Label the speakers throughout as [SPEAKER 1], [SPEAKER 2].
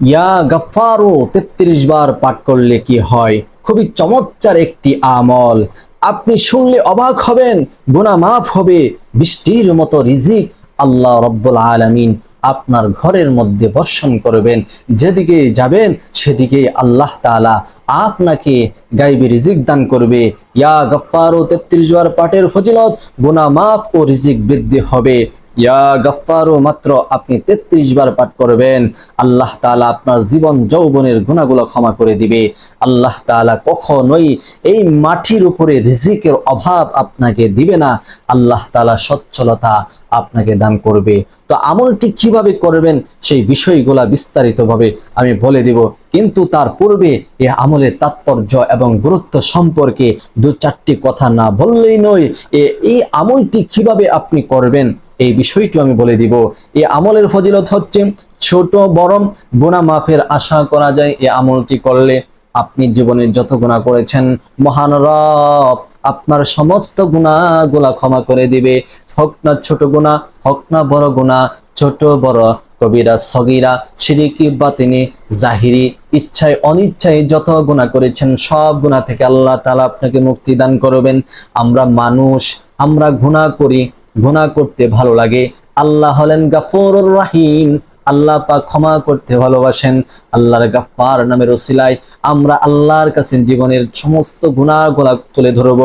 [SPEAKER 1] ইয়া গাফারো তেত্রিশ বার পাঠ করলে কি হয়? খুবই চমৎকার একটি আমল। আপনি শুনলে অবাক হবেন, গুনাহ মাফ হবে, বৃষ্টির মতো রিজিক আল্লাহ রব্বুল আলামিন আপনার ঘরের মধ্যে বর্ষণ করবেন। যেদিকে যাবেন, সেদিকে আল্লাহ তাআলা আপনাকে গাইবে রিজিক দান করবে। ইয়া গফফারো, তেত্রিশ বার পাঠের ফজিলত, গুনাহ মাফ ও রিজিক বৃদ্ধি হবে। ইয়া গফফারো মাত্র, আপনি তেত্রিশ বার পাঠ করবেন। আল্লাহ তাআলা আপনার জীবন যৌবনের গুণাগুলো ক্ষমা করে দিবে। আল্লাহ তাআলা কখনোই এই মাটির উপরে রিজিকের অভাব আপনাকে দিবে না। আল্লাহ তাআলা সচ্ছলতা আপনাকে দান করবে। তো আমলটি কীভাবে করবেন, সেই বিষয়গুলা বিস্তারিতভাবে আমি বলে দিব। কিন্তু তার পূর্বে এই আমলের তাৎপর্য এবং গুরুত্ব সম্পর্কে দু চারটি কথা না বললেই নয়, এ- এই আমলটি কীভাবে আপনি করবেন এই বিষয়টি আমি বলে দিব। এই আমলের ফজিলত হচ্ছে ছোট, বড় গুনাহ মাফের আশা করা যায়। এই আমলটি করলে আপনি জীবনে যত গুনাহ করেছেন, মহান রব আপনার সমস্ত গুনাহগুলা ক্ষমা করে দিবে। হোক না ছোট গুনাহ, হোক না বড় গুনাহ, ছোট, বড় কবিরা, সগিরা, শিরিকি বাতিনি জাহিরি, ইচ্ছায়, অনিচ্ছায় যত গুনাহ করেছেন, সব গুনাহ থেকে আল্লাহ তাআলা আপনাকে মুক্তি দান করবেন। আমরা মানুষ, আমরা গুনাহ করি গুনাহ করতে ভালো লাগে। আল্লাহ হলেন গাফুরুর রাহিম। আল্লাহ পাক ক্ষমা করতে ভালোবাসেন। আল্লাহর গাফফার নামের ওসিলায় আমরা আল্লাহর কাছে জীবনের সমস্ত গুনাহগুলা তুলে ধরব।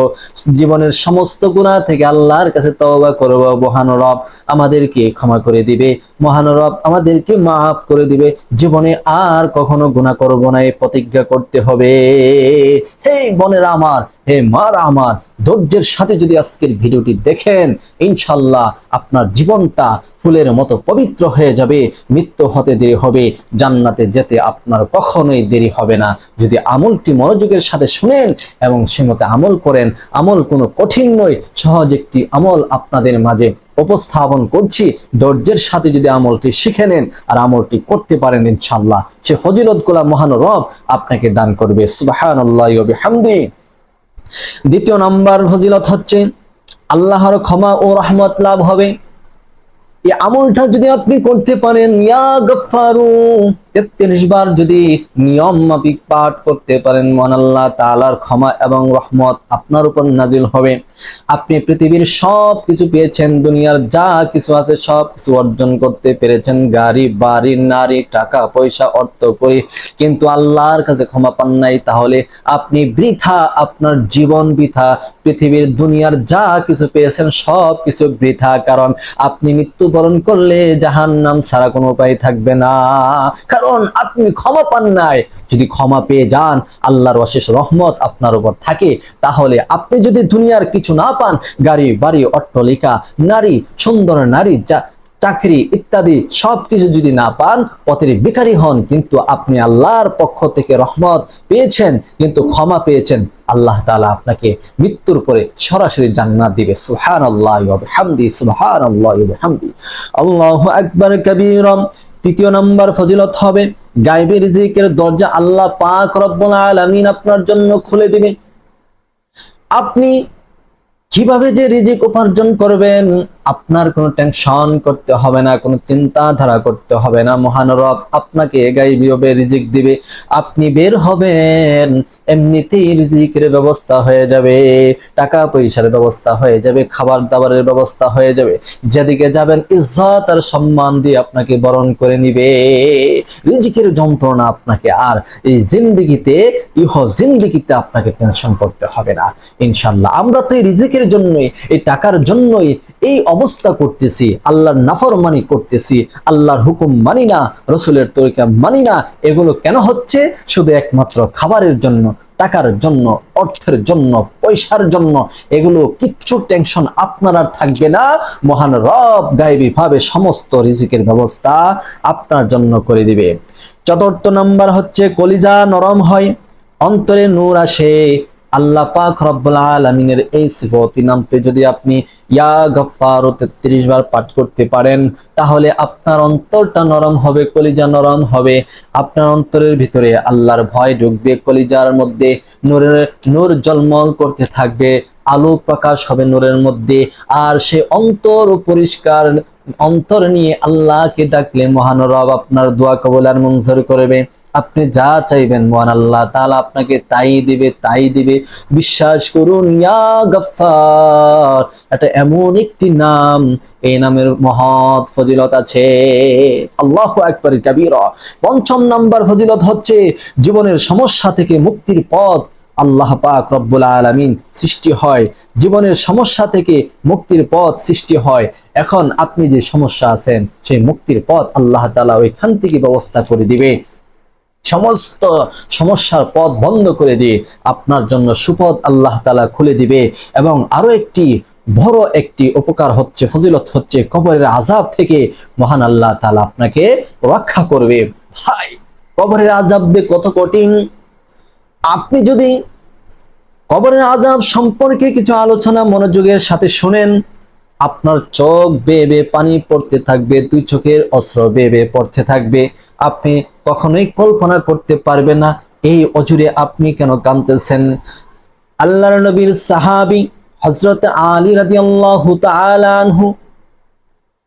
[SPEAKER 1] জীবনের সমস্ত গুনাহ থেকে আল্লাহর কাছে তওবা করব। মহান রব আমাদেরকে ক্ষমা করে দিবে। মহান রব আমাদেরকে মাফ করে দিবে। জীবনে আর কখনো গুনাহ করব না এই প্রতিজ্ঞা করতে হবে। হে বনের আমার, হে মার আমার ধৈর্যের সাথে যদি আজকের ভিডিওটি দেখেন, ইনশাল্লাহ আপনার জীবনটা ফুলের মতো পবিত্র হয়ে যাবে, মৃত্যু হতে দেরি হবে, জান্নাতে যেতে আপনার কখনোই দেরি হবে না। যদি আমলটি মনোযোগের সাথে শুনেন এবং সে মতে আমল করেন, আমল কোনো কঠিন নয়, সহজ একটি আমল আপনাদের মাঝে উপস্থাপন করছি। ধৈর্যের সাথে যদি আমলটি শিখে নেন আর আমলটি করতে পারেন, ইনশাল্লাহ সে ফজিলত গোলা মহান রব আপনাকে দান করবে। হামদি দ্বিতীয় নাম্বার ফজিলত হচ্ছে, আল্লাহর ক্ষমা ও রহমত লাভ হবে। এই আমলটা যদি আপনি করতে পারেন, ইয়া গফারু তেত্রিশ বার যদি নিয়ম মাফিক পাঠ করতে পারেন মহান আল্লাহ তাআলার ক্ষমা এবং রহমত আপনার উপর নাজিল হবে। আপনি পৃথিবীর সব কিছু পেয়েছেন, দুনিয়ার যা কিছু আছে সব কিছু অর্জন করতে পেরেছেন, গাড়ি, বাড়ি, নারী, টাকা, পয়সা, অর্থ করি কিন্তু আল্লাহর কাছে ক্ষমা পান নাই, তাহলে আপনি বৃথা আপনার জীবন বৃথা। পৃথিবীর দুনিয়ার যা কিছু পেয়েছেন সব কিছু বৃথা, কারণ আপনি মৃত্যুবরণ করলে জাহান নাম ছাড়া কোনো উপায় থাকবে না। কারণ আপনি ক্ষমা পান নাই। যদি ক্ষমা পেয়ে যান, আল্লাহর অশেষ রহমত আপনার উপর থাকে, তাহলে আপনি যদি দুনিয়ার কিছু না পান, গাড়ি, বাড়ি, অট্টলিকা, নারী, সুন্দর নারী যা চাকরি ইত্যাদি সবকিছু যদি না পান, পথের বেকারি হন, কিন্তু আপনি আল্লাহর পক্ষ থেকে রহমত পেয়েছেন, কিন্তু ক্ষমা পেয়েছেন, আল্লাহ তালা আপনাকে মৃত্যুর পরে সরাসরি জান্নাত দিবে। সুবহানাল্লাহি ওয়া বিহামদি, সুবহানাল্লাহি ওয়া বিহামদি। আল্লাহু আকবার কবীরম। তৃতীয় নাম্বার ফজিলত হবে গাইবে রিজিকের দরজা আল্লাহ পাক রব্বুল আলামিন আপনার জন্য খুলে দিবে। আপনি কীভাবে যে রিজিক উপার্জন করবেন আপনার কোনো টেনশন করতে হবে না, কোনো চিন্তাধারা করতে হবে না। মহান রব আপনাকে গাইবিভাবে রিজিক দিবে। আপনি বের হবেন, এমনিতেই রিজিকের ব্যবস্থা হয়ে যাবে। টাকা পয়সার ব্যবস্থা হয়ে যাবে, খাবার দাবারের ব্যবস্থা হয়ে যাবে। যেদিকে যাবেন, ইজ্জত আর সম্মান দিয়ে আপনাকে বরণ করে নিবে। রিজিকের যন্ত্রণা আপনাকে আর এই জিন্দিগিতে, ইহ জিন্দিগিতে আপনাকে টেনশন করতে হবে না। ইনশাল্লাহ আমরা তো এই রিজিকের জন্যই, এই টাকার জন্যই এই অবস্থা করতেছি, আল্লাহর নাফরমানি করতেছি, আল্লাহর হুকুম মানি না, রসুলের তরিকা মানি না, এগুলো কেন হচ্ছে? শুধু একমাত্র খাবারের জন্য, টাকার জন্য, অর্থের জন্য, পয়সার জন্য, এগুলো কিচ্ছু টেনশন আপনার আর থাকবে না। মহান রব গায়েবী ভাবে সমস্ত রিজিকের ব্যবস্থা আপনার জন্য করে দিবে। চতুর্থ নাম্বার হচ্ছে কলিজা নরম হয়, অন্তরে নূর আসে। আল্লাহ পাক রব্বুল আলামিনের এই সিফতি নামটি যদি আপনি ইয়া গফফার 33 বার পাঠ করতে পারেন, তাহলে আপনার অন্তরটা নরম হবে, কলিজা নরম হবে। আপনার অন্তরের ভিতরে আল্লাহর ভয় ঢুকবে, কলিজার মধ্যে নূরের, নূর জলমল করতে থাকবে। আলো প্রকাশ হবে নূরের মধ্যে। আর সে অন্তর পরিষ্কার অন্তর নিয়ে আল্লাহকে ডাকলে মহান রব আপনার দোয়া কবল আর মঞ্জুর করবে। আপনি যা চাইবেন মহান আল্লাহ তাআলা আপনাকে তাই দিবে তাই দিবে। বিশ্বাস করুন ইয়া গফফার, এটা এমন একটি নাম, এই নামের মহৎ ফজিলত আছে। আল্লাহ আকবার, কাবীরা। পঞ্চম নাম্বার ফজিলত হচ্ছে, জীবনের সমস্যা থেকে মুক্তির পথ আল্লাহ পাক রব্বুল আলামিন সৃষ্টি হয়, জীবনের সমস্যা থেকে মুক্তির পথ সৃষ্টি হয়। এখন আপনি যে সমস্যা আছেন, সেই মুক্তির পথ আল্লাহ তাআলা ওইখান থেকে ব্যবস্থা করে দিবে। সমস্ত সমস্যার পথ বন্ধ করে দিয়ে আপনার জন্য সুপথ আল্লাহ তালা খুলে দিবে এবং আরও একটি বড় একটি উপকার হচ্ছে, ফজিলত হচ্ছে কবরের আজাব থেকে মহান আল্লাহ তালা আপনাকে রক্ষা করবে। ভাই, কবরের আজাব দিয়ে কত কঠিন আপনি যদি কবরের আজাব সম্পর্কে কিছু আলোচনা মনোযোগের সাথে শোনেন, আপনার চোখ বেয়ে বেয়ে পানি পড়তে থাকবে, দুই চোখের অস্ত্র বেয়ে বেয়ে পড়তে থাকবে। আপনি কখনোই কল্পনা করতে পারবেন না, এই অজুরে আপনি কেন কাঁদতেছেন? আল্লাহর নবীর সাহাবি হজরত আলী রাজি আল্লাহ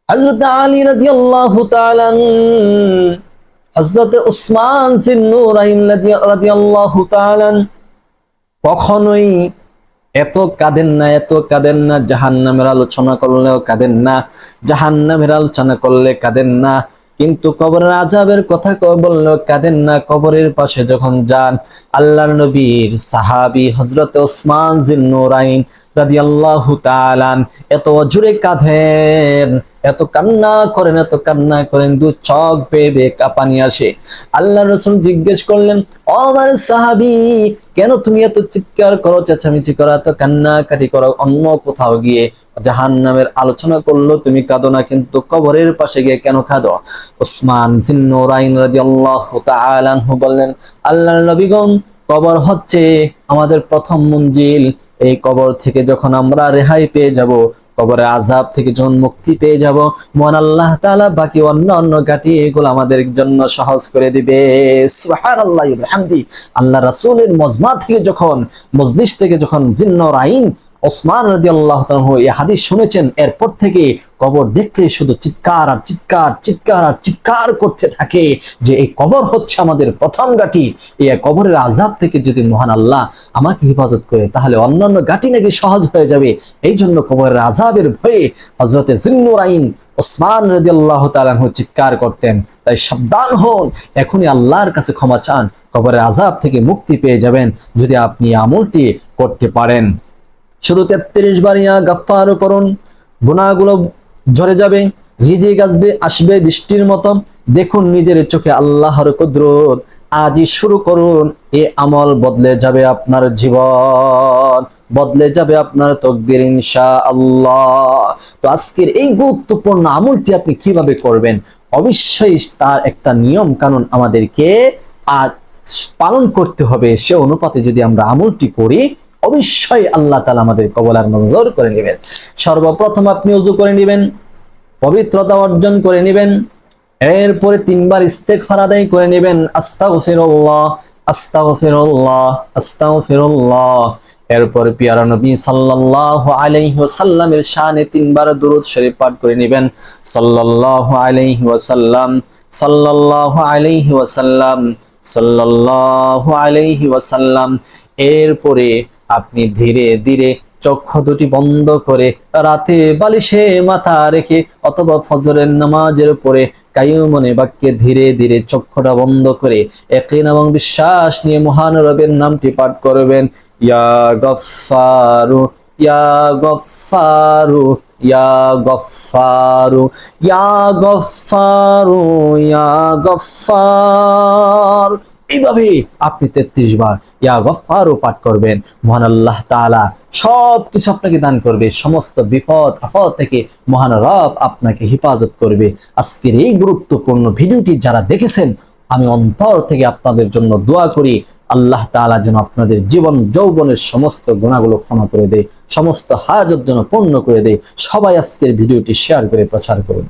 [SPEAKER 1] হজরত আলী রাজি আল্লাহ হজরত উসমান আল্লাহ কখনোই এত কাঁদেন না, এত কাঁদেন না, জাহান্নামের আলোচনা করলেও কাঁদেন না, জাহান্নামের আলোচনা করলে কাঁদেন না, কিন্তু কবরের আজাবের কথা বললেও কাঁদেন না, কবরের পাশে যখন যান, আল্লাহর নবীর সাহাবি হজরত ওসমান জিন্নুরাইন রাদিয়াল্লাহু তাআলান এত জোরে কাঁদেন, এত কান্না করেন, এত কান্না করেন, দু চোখ বেয়ে বেয়ে কাঁপানি আসে। আল্লাহ রসুল জিজ্ঞেস করলেন আমার সাহাবি, কেন তুমি এত চিৎকার করো, চেঁচামেচি করো, এত কান্নাকাটি করো? অন্য কোথাও গিয়ে জাহান নামের আলোচনা করল, তুমি কাঁদো না, কিন্তু কবরের পাশে গিয়ে কেন কাঁদো? ওসমান জিন্নুরাইন রাদিয়াল্লাহু তাআলা বললেন, আল্লাহর নবীগণ কবর হচ্ছে আমাদের প্রথম মঞ্জিল। এই কবর থেকে যখন আমরা রেহাই পেয়ে যাব, কবরে আজাব থেকে যখন মুক্তি পেয়ে যাব মন আল্লাহ তালা বাকি অন্য অন্য ঘাটি এগুলো আমাদের জন্য সহজ করে দিবে। আল্লাহ রাসুলের মজমা থেকে যখন, মজলিস থেকে যখন জিন্নর আইন ওসমান রাদিয়াল্লাহু আল্লাহ এই হাদিস শুনেছেন, এরপর থেকে কবর দেখলে শুধু চিৎকার আর চিৎকার চিৎকার আর চিৎকার করতে থাকে যে এই কবর হচ্ছে আমাদের প্রথম গাটি এই কবরের আজাব থেকে যদি মহান আল্লাহ আমাকে হেফাজত করে, তাহলে অন্যান্য গাটি নাকি সহজ হয়ে যাবে। এই জন্য কবরের আজাবের ভয়ে হজরতে জিন্নুর আইন ওসমান রাদিয়াল্লাহ তালাহ চিৎকার করতেন। তাই সাবধান হন, এখনই আল্লাহর কাছে ক্ষমা চান, কবরের আজাব থেকে মুক্তি পেয়ে যাবেন যদি আপনি আমলটি করতে পারেন। শুধু তেত্রিশ বার ইয়া গাফার করুন গুণাগুলো ঝরে যাবে, রিজিক আসবে আসবে বৃষ্টির মতো। দেখুন নিজের চোখে আল্লাহর কুদরত। আজই শুরু করুন, এ আমল বদলে যাবে আপনার জীবন, বদলে যাবে আপনার তকদির ইনশা আল্লাহ তো আজকের এই গুরুত্বপূর্ণ আমলটি আপনি কীভাবে করবেন? অবশ্যই তার একটা নিয়ম কানুন আমাদেরকে আজ পালন করতে হবে। সে অনুপাতে যদি আমরা আমলটি করি অবশ্যই আল্লাহ তালা আমাদের কবলার মঞ্জুর করে নেবেন। সর্বপ্রথম আপনি উজু করে নেবেন, পবিত্রতা অর্জন করে নেবেন, এরপরে তিনবার ইস্তেগফার আদায় করে নেবেন, আস্তাগফিরুল্লাহ আস্তাগফিরুল্লাহ আস্তাগফিরুল্লাহ। এরপরে পিয়ারা নবী সাল্লাল্লাহু আলাইহি ওয়াসাল্লামের শানে তিনবার দুরূদ শরীফ পাঠ করে নেবেন, সাল্লাল্লাহু আলাইহি ওয়াসাল্লাম, সাল্লাল্লাহু আলাইহি ওয়াসাল্লাম, সাল্লাল্লাহু আলাইহি ওয়াসাল্লাম। এরপরে আপনি ধীরে ধীরে চক্ষু দুটি বন্ধ করে রাতে বালিশে মাথা রেখে অথবা ফজরের নামাজের পরে কায়ুমনে বাক্যে ধীরে ধীরে চক্ষুটা বন্ধ করে একই এবং বিশ্বাস নিয়ে মহান রবের নামটি পাঠ করবেন। ইয়া গফারু ইয়া গফারু ইয়া গফারু ইয়া গফারু ইয়া গফার এইভাবে আপনি তেত্রিশ বার ইয়া গফারও পাঠ করবেন। মহান আল্লাহ তাআলা সব কিছু আপনাকে দান করবে। সমস্ত বিপদ, আপদ থেকে মহান রব আপনাকে হেফাজত করবে। আজকের এই গুরুত্বপূর্ণ ভিডিওটি যারা দেখেছেন, আমি অন্তর থেকে আপনাদের জন্য দোয়া করি, আল্লাহ তাআলা যেন আপনাদের জীবন যৌবনের সমস্ত গুণাগুলো ক্ষমা করে দেয়, সমস্ত হাজত যেন পূর্ণ করে দেয়। সবাই আজকের ভিডিওটি শেয়ার করে প্রচার করুন।